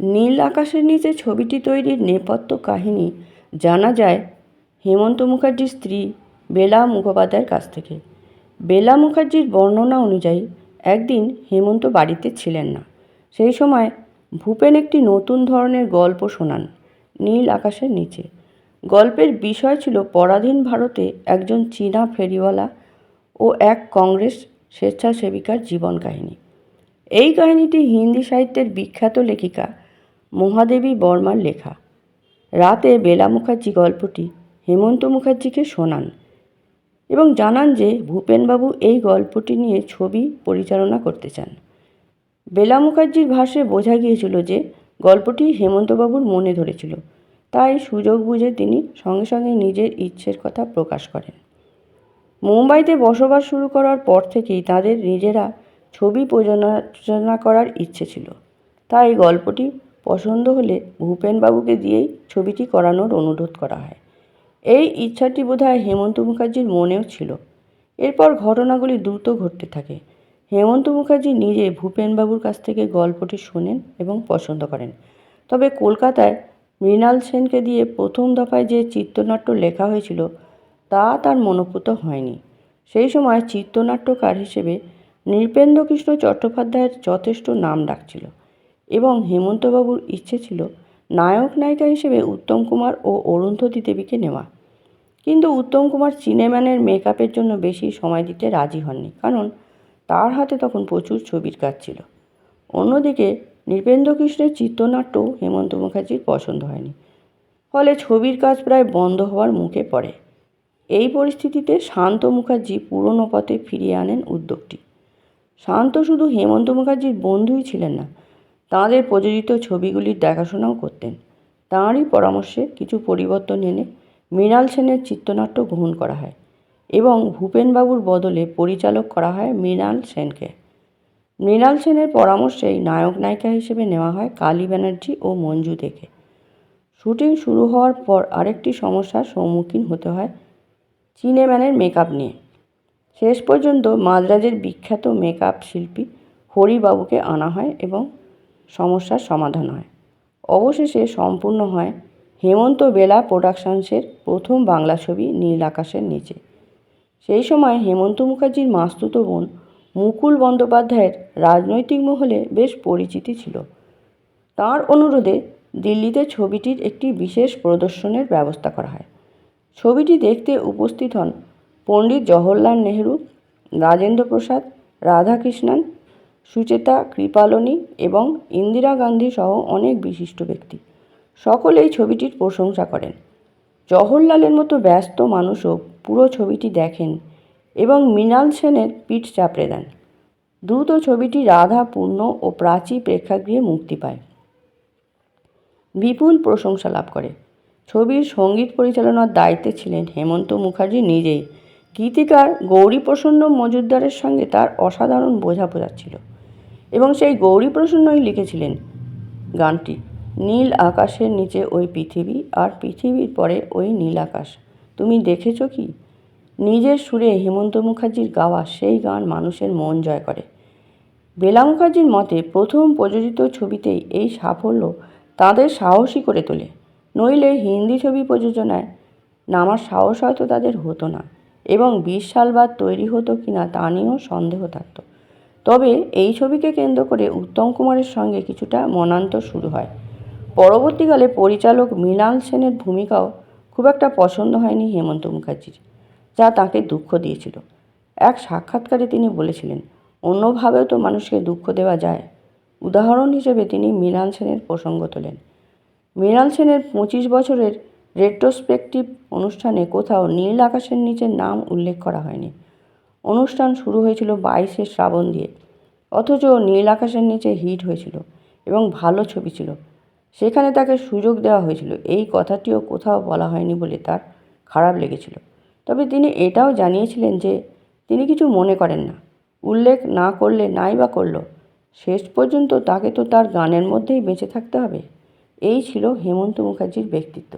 নীল আকাশের নিচে ছবিটি তৈরির নেপথ্য কাহিনী জানা যায় হেমন্ত মুখার্জির স্ত্রী বেলা মুখোপাধ্যায়ের কাছ থেকে। বেলা মুখার্জির বর্ণনা অনুযায়ী, একদিন হেমন্ত বাড়িতে ছিলেন না। সেই সময় ভূপেন একটি নতুন ধরনের গল্প শোনান নীল আকাশের নিচে। গল্পের বিষয় ছিল পরাধীন ভারতে একজন চীনা ফেরিওয়ালা ও এক কংগ্রেস স্বেচ্ছাসেবিকার জীবন কাহিনী। এই কাহিনীটি হিন্দি সাহিত্যের বিখ্যাত লেখিকা মহাদেবী বর্মার লেখা। রাতে বেলা মুখার্জি গল্পটি, হেমন্ত মুখার্জিকে শোনান এবং জানান যে ভূপেনবাবু এই গল্পটি নিয়ে ছবি পরিচালনা করতে চান। বেলা মুখার্জির ভাষে বোঝা গিয়েছিল যে গল্পটি হেমন্তবাবুর মনে ধরেছিল, তাই সুযোগ বুঝে তিনি সঙ্গে সঙ্গে নিজের ইচ্ছের কথা প্রকাশ করেন। মুম্বাইতে বসবাস শুরু করার পর থেকেই তাদের নিজেরা ছবি প্রযোজনা করার ইচ্ছে ছিল। তাই গল্পটি পছন্দ হলে ভূপেনবাবুকে দিয়েই ছবিটি করানোর অনুরোধ করা হয়। এই ইচ্ছাটি বোধহয় হেমন্ত মুখার্জির মনেও ছিল। এরপর ঘটনাগুলি দ্রুত ঘটতে থাকে। হেমন্ত মুখার্জি নিজে ভূপেনবাবুর কাছ থেকে গল্পটি শোনেন এবং পছন্দ করেন। তবে কলকাতায় মৃণাল সেনকে দিয়ে প্রথম দফায় যে চিত্রনাট্য লেখা হয়েছিল, তা তার মনোপুত হয়নি। সেই সময় চিত্রনাট্যকার হিসেবে নৃপেন্দ্রকৃষ্ণ চট্টোপাধ্যায়ের যথেষ্ট নাম ডাকছিল এবং হেমন্তবাবুর ইচ্ছে ছিল নায়ক নায়িকা হিসেবে উত্তম কুমার ও অরুন্ধতী দেবীকে নেওয়া। কিন্তু উত্তম কুমার সিনেম্যানের মেকআপের জন্য বেশি সময় দিতে রাজি হননি, কারণ তার হাতে তখন প্রচুর ছবির কাজ ছিল। অন্যদিকে নৃপেন্দ্রকৃষ্ণের চিত্রনাট্যও হেমন্ত মুখার্জির পছন্দ হয়নি। ফলে ছবির কাজ প্রায় বন্ধ হওয়ার মুখে পড়ে। এই পরিস্থিতিতে শান্ত মুখার্জি পুরনো পথে ফিরিয়ে আনেন উদ্যোগটি। শান্ত শুধু হেমন্ত মুখার্জির বন্ধুই ছিলেন না তাঁদের প্রযোজিত ছবিগুলির দেখাশোনাও করতেন। তাঁরই পরামর্শে কিছু পরিবর্তন এনে মৃণাল সেনের চিত্রনাট্য গ্রহণ করা হয় এবং ভূপেনবাবুর বদলে পরিচালক করা হয় মৃণাল সেনকে। মৃণাল সেনের পরামর্শেই নায়ক নায়িকা হিসেবে নেওয়া হয় কালী ব্যানার্জি ও মঞ্জু দেখে। শুটিং শুরু হওয়ার পর আরেকটি সমস্যার সম্মুখীন হতে হয় চিনেম্যানের মেকআপ নিয়ে। শেষ পর্যন্ত মাদ্রাজের বিখ্যাত মেকআপ শিল্পী হরিবাবুকে আনা হয় এবং সমস্যার সমাধান হয়। অবশেষে সম্পূর্ণ হয় হেমন্ত বেলা প্রোডাকশনসের প্রথম বাংলা ছবি নীল আকাশের নিচে। সেই সময় হেমন্ত মুখার্জির মাস্তুতো বোন মুকুল বন্দ্যোপাধ্যায়ের রাজনৈতিক মহলে বেশ পরিচিতি ছিল। তার অনুরোধে দিল্লিতে ছবিটির একটি বিশেষ প্রদর্শনের ব্যবস্থা করা হয়। ছবিটি দেখতে উপস্থিত হন পণ্ডিত জওহরলাল নেহরু, রাজেন্দ্র প্রসাদ, রাধাকৃষ্ণন সুচেতা, কৃপালনী এবং ইন্দিরা গান্ধী সহ অনেক বিশিষ্ট ব্যক্তি। সকলেই ছবিটির প্রশংসা করেন। জওহরলালের মতো ব্যস্ত মানুষও পুরো ছবিটি দেখেন এবং মৃণাল সেনের পিঠ চাপড়ে দেন। দ্রুত ছবিটি রাধা, পূর্ণ ও প্রাচী প্রেক্ষাগৃহে মুক্তি পায়। বিপুল প্রশংসা লাভ করে। ছবির সংগীত পরিচালনার দায়িত্বে ছিলেন হেমন্ত মুখার্জি নিজেই। গীতিকার গৌরীপ্রসন্ন মজুমদারের সঙ্গে তার অসাধারণ বোঝাপড়া ছিল। এবং সেই গৌরীপ্রসন্নই লিখেছিলেন গানটি। নীল আকাশের নিচে ওই পৃথিবী আর পৃথিবীর পরে ওই নীল আকাশ। তুমি দেখেছ কি? নিজের সুরে হেমন্ত মুখার্জির গাওয়া সেই গান মানুষের মন জয় করে। বেলা মুখার্জির মতে প্রথম প্রযোজিত ছবিতেই এই সাফল্য তাদের সাহসী করে তোলে। নইলে হিন্দি ছবি প্রযোজনায় নামার সাহস হয়তো তাদের হতো না এবং বিশ সাল বাদ তৈরি হতো কি না তা নিয়েও সন্দেহ থাকতো। তবে এই ছবিকে কেন্দ্র করে উত্তম কুমারের সঙ্গে কিছুটা মনান্তর শুরু হয়। পরবর্তীকালে পরিচালক মৃণাল সেনের ভূমিকাও খুব একটা পছন্দ হয়নি হেমন্ত মুখার্জির, যা তাকে দুঃখ দিয়েছিল। এক সাক্ষাৎকারে তিনি বলেছিলেন, অন্যভাবেও তো মানুষকে দুঃখ দেওয়া যায়। উদাহরণ হিসেবে তিনি মৃণাল সেনের প্রসঙ্গ তোলেন। মৃণাল সেনের পঁচিশ বছরের রেট্রোস্পেকটিভ অনুষ্ঠানে কোথাও নীল আকাশের নিচের নাম উল্লেখ করা হয়নি। অনুষ্ঠান শুরু হয়েছিল বাইশে শ্রাবণ দিয়ে। অথচ নীল আকাশের নিচে হিট হয়েছিল এবং ভালো ছবি ছিল। সেখানে তাকে সুযোগ দেওয়া হয়েছিল। এই কথাটিও কোথাও বলা হয়নি বলে তার খারাপ লেগেছিল। তবে তিনি এটাও জানিয়েছিলেন যে তিনি কিছু মনে করেন না। উল্লেখ না করলে নাই বা করল। শেষ পর্যন্ত তাকে তো তার গানের মধ্যেই বেঁচে থাকতে হবে। এই ছিল হেমন্ত মুখার্জির ব্যক্তিত্ব।